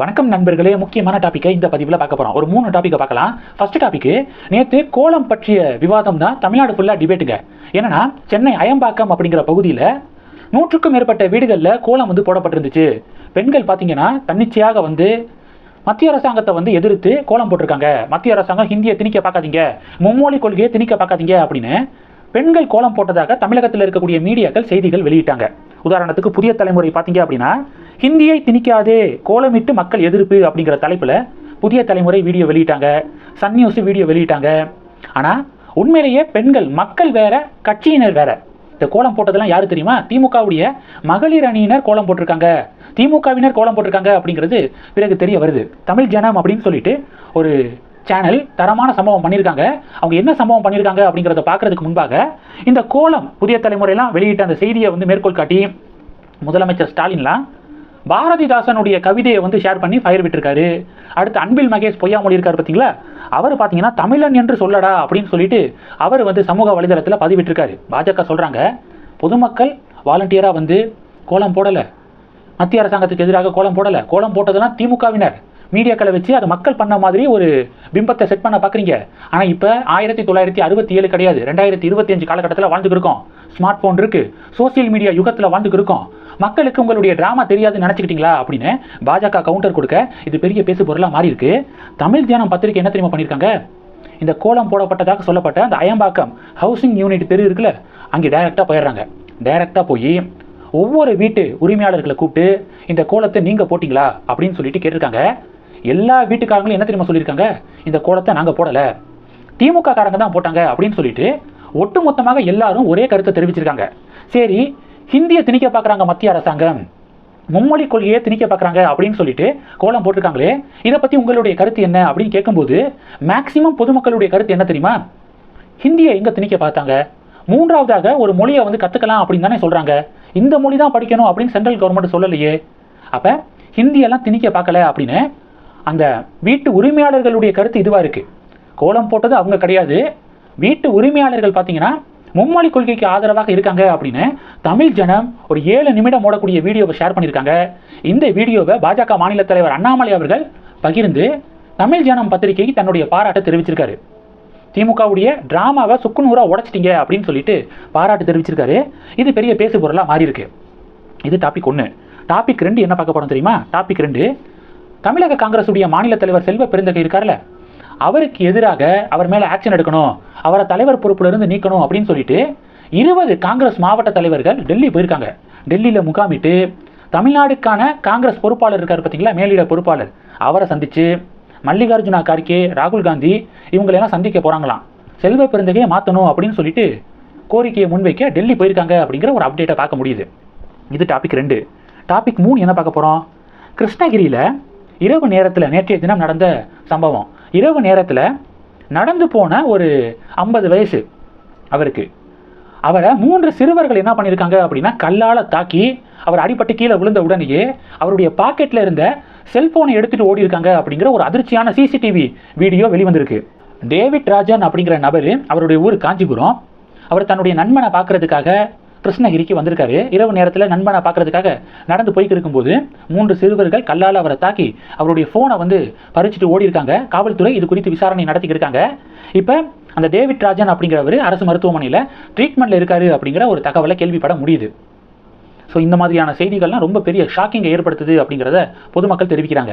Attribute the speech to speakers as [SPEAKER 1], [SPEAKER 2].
[SPEAKER 1] வணக்கம் நண்பர்களே முக்கியமான டாப்பிக்கை இந்த பதிவில் பார்க்க போகிறோம் ஒரு மூணு டாப்பிக்கை பார்க்கலாம். ஃபர்ஸ்ட் டாப்பிக்கு நேற்று கோலம் பற்றிய விவாதம் தான் தமிழ்நாடு ஃபுல்லாக டிபேட்டுங்க என்னன்னா சென்னை அயம்பாக்கம் அப்படிங்கிற பகுதியில் நூற்றுக்கும் மேற்பட்ட வீடுகளில் கோலம் வந்து போடப்பட்டிருந்துச்சு. பெண்கள் பார்த்தீங்கன்னா தன்னிச்சையாக வந்து மத்திய அரசாங்கத்தை வந்து எதிர்த்து கோலம் போட்டிருக்காங்க. மத்திய அரசாங்கம் ஹிந்தியை திணிக்க பார்க்காதீங்க. மும்மொழி கொள்கையை திணிக்க பார்க்காதீங்க அப்படின்னு பெண்கள் கோலம் போட்டதாக தமிழகத்தில் இருக்கக்கூடிய மீடியாக்கள் செய்திகள் வெளியிட்டாங்க. உதாரணத்துக்கு புதிய தலைமுறை பார்த்தீங்க அப்படின்னா ஹிந்தியை திணிக்காதே கோலமிட்டு மக்கள் எதிர்ப்பு அப்படிங்கிற தலைப்பில் புதிய தலைமுறை வீடியோ வெளியிட்டாங்க சன் நியூஸ் வீடியோ வெளியிட்டாங்க. ஆனால் உண்மையிலேயே பெண்கள் மக்கள் வேற கட்சியினர் வேற. இந்த கோலம் போட்டதெல்லாம் யாரு தெரியுமா? திமுகவுடைய மகளிர் அணியினர் கோலம் போட்டிருக்காங்க. திமுகவினர் கோலம் போட்டிருக்காங்க அப்படிங்கிறது பிறகு தெரிய வருது. தமிழ் ஜனம் அப்படின்னு சொல்லிட்டு ஒரு சேனல் தரமான சம்பவம் பண்ணியிருக்காங்க. அவங்க என்ன சம்பவம் பண்ணியிருக்காங்க அப்படிங்கிறத பார்க்கறதுக்கு முன்பாக இந்த கோலம் புதிய தலைமுறையெல்லாம் வெளியிட்ட அந்த செய்தியை வந்து மேற்கோள் காட்டி முதலமைச்சர் ஸ்டாலின்லாம் பாரதிதாசனுடைய கவிதையை வந்து ஷேர் பண்ணி ஃபயர் விட்டுருக்காரு. அடுத்து அன்பில் மகேஷ் பொய்யாமொழி இருக்கார் பார்த்தீங்களா அவர் பார்த்தீங்கன்னா தமிழன் என்று சொல்லடா அப்படின்னு சொல்லிட்டு அவர் வந்து சமூக வலைதளத்தில் பதிவிட்டிருக்காரு. பாஜக சொல்கிறாங்க பொதுமக்கள் வாலண்டியராக வந்து கோலம் போடலை. மத்திய அரசாங்கத்துக்கு எதிராக கோலம் போடலை. கோலம் போட்டதெல்லாம் திமுகவினர். மீடியாக்களை வச்சு அதை மக்கள் பண்ண மாதிரி ஒரு பிம்பத்தை செட் பண்ண பார்க்குறீங்க ஆனால் இப்போ ஆயிரத்தி தொள்ளாயிரத்தி அறுபத்தி ஏழு கிடையாது. ரெண்டாயிரத்தி இருபத்தி அஞ்சு காலகட்டத்தில் வாழ்ந்துட்டு ஸ்மார்ட் ஃபோன் இருக்கு. சோசியல் மீடியா யுகத்தில் வாழ்ந்துட்டு மக்களுக்கு உங்களுடைய ட்ராமா தெரியாதுன்னு நினச்சிக்கிட்டீங்களா அப்படின்னு பாஜக கவுண்டர் கொடுக்க இது பெரிய பேசு பொருளாக மாறி இருக்கு தமிழ் தியானம் பத்திரிகை என்ன தெரியுமா பண்ணியிருக்காங்க? இந்த கோலம் போடப்பட்டதாக சொல்லப்பட்ட அந்த அயம்பாக்கம் ஹவுசிங் யூனிட் தெரு இருக்குல்ல அங்கே டைரெக்டாக போயிடுறாங்க. டைரெக்டாக போய் ஒவ்வொரு வீட்டு உரிமையாளர்களை கூப்பிட்டு இந்த கோலத்தை நீங்கள் போட்டிங்களா? அப்படின்னு சொல்லிட்டு கேட்டிருக்காங்க. எல்லா வீட்டுக்காரங்களும் என்ன தெரியுமா சொல்லியிருக்காங்க? இந்த கோலத்தை நாங்கள் போடலை. திமுக காரங்க தான் போட்டாங்க அப்படின்னு சொல்லிட்டு ஒட்டுமொத்தமாக எல்லாரும் ஒரே கருத்தை தெரிவிச்சிருக்காங்க. சரி ஹிந்தியை திணிக்க பார்க்குறாங்க மத்திய அரசாங்கம். மும்மொழி கொள்கையை திணிக்க பார்க்குறாங்க அப்படின்னு சொல்லிட்டு கோலம் போட்டிருக்காங்களே. இதை பற்றி உங்களுடைய கருத்து என்ன அப்படின்னு கேட்கும்போது மேக்சிமம் பொதுமக்களுடைய கருத்து என்ன தெரியுமா? ஹிந்தியை எங்கே திணிக்க பார்த்தாங்க? மூன்றாவதாக ஒரு மொழியை வந்து கற்றுக்கலாம் அப்படின்னு தானே சொல்கிறாங்க இந்த மொழி தான் படிக்கணும் அப்படின்னு சென்ட்ரல் கவர்மெண்ட் சொல்லலையே. அப்போ ஹிந்தியெல்லாம் திணிக்க பார்க்கல அப்படின்னு அந்த வீட்டு உரிமையாளர்களுடைய கருத்து இதுவாக இருக்குது கோலம் போட்டது அவங்க கிடையாது. வீட்டு உரிமையாளர்கள் பார்த்தீங்கன்னா மும்மொழி கொள்கைக்கு ஆதரவாக இருக்காங்க அப்படின்னு தமிழ் ஜனம் ஒரு ஏழு நிமிடம் ஓடக்கூடிய வீடியோவை ஷேர் பண்ணியிருக்காங்க. இந்த வீடியோவை பாஜக மாநில தலைவர் அண்ணாமலை அவர்கள் பகிர்ந்து தமிழ் ஜனம் பத்திரிகைக்கு தன்னுடைய பாராட்டை தெரிவிச்சிருக்காரு. திமுகவுடைய டிராமாவை சுக்குநூறாக உடச்சிட்டிங்க அப்படின்னு சொல்லிட்டு பாராட்டு தெரிவிச்சிருக்காரு. இது பெரிய பேசு பொருளாக மாறி இருக்கு இது டாபிக் ஒன்று டாபிக் ரெண்டு என்ன பார்க்க போகிறோம் தெரியுமா? டாபிக் ரெண்டு தமிழக காங்கிரஸுடைய மாநில தலைவர் செல்வ பெருந்தகை இருக்கார்ல அவருக்கு எதிராக அவர் மேலே ஆக்ஷன் எடுக்கணும் அவரை தலைவர் பொறுப்பிலிருந்து நீக்கணும் அப்படின்னு சொல்லிட்டு இருபது காங்கிரஸ் மாவட்ட தலைவர்கள் டெல்லி போயிருக்காங்க. டெல்லியில் முகாமிட்டு தமிழ்நாடுக்கான காங்கிரஸ் பொறுப்பாளர் இருக்கார் பார்த்தீங்களா மேலிட பொறுப்பாளர். அவரை சந்தித்து மல்லிகார்ஜுனா கார்கே ராகுல் காந்தி இவங்களெல்லாம் சந்திக்க போகிறாங்களாம் செல்வ பெருந்தகையை மாற்றணும் அப்படின்னு சொல்லிட்டு கோரிக்கையை முன்வைக்க டெல்லி போயிருக்காங்க அப்படிங்கிற ஒரு அப்டேட்டை பார்க்க முடியுது. இது டாபிக் ரெண்டு. டாபிக் மூணு என்ன பார்க்க போகிறோம் கிருஷ்ணகிரியில் இரவு நேரத்தில் நேற்றைய தினம் நடந்த சம்பவம். இரவு நேரத்தில் நடந்து போன ஒரு ஐம்பது வயசு அவருக்கு. அவரை மூன்று சிறுவர்கள் என்ன பண்ணியிருக்காங்க அப்படின்னா கல்லால் தாக்கி அவர் அடிபட்டு கீழே விழுந்த உடனேயே அவருடைய பாக்கெட்டில் இருந்த செல்போனை எடுத்துட்டு ஓடி இருக்காங்க அப்படிங்கிற ஒரு அதிர்ச்சியான சிசிடிவி வீடியோ வெளிவந்திருக்கு. டேவிட் ராஜன் அப்படிங்கிற நபர் அவருடைய ஊர் காஞ்சிபுரம். அவர் தன்னுடைய நண்பனை பார்க்கறதுக்காக கிருஷ்ணகிரிக்கு வந்திருக்காரு. இரவு நேரத்தில் நண்பனை பார்க்கறதுக்காக நடந்து போய்க்கு இருக்கும்போது மூன்று சிறுவர்கள் கல்லால் அவரை தாக்கி அவருடைய ஃபோனை வந்து பறிச்சுட்டு ஓடி இருக்காங்க காவல்துறை இது குறித்து விசாரணை நடத்திக்கிட்டு இருக்காங்க. இப்போ அந்த டேவிட் ராஜன் அப்படிங்கிறவர் அரசு மருத்துவமனையில் ட்ரீட்மெண்ட்டில் இருக்காரு அப்படிங்கிற ஒரு தகவலை கேள்விப்பட முடியுது. ஸோ இந்த மாதிரியான செய்திகள்லாம் ரொம்ப பெரிய ஷாக்கிங்கை ஏற்படுத்துது அப்படிங்கிறத பொதுமக்கள் தெரிவிக்கிறாங்க.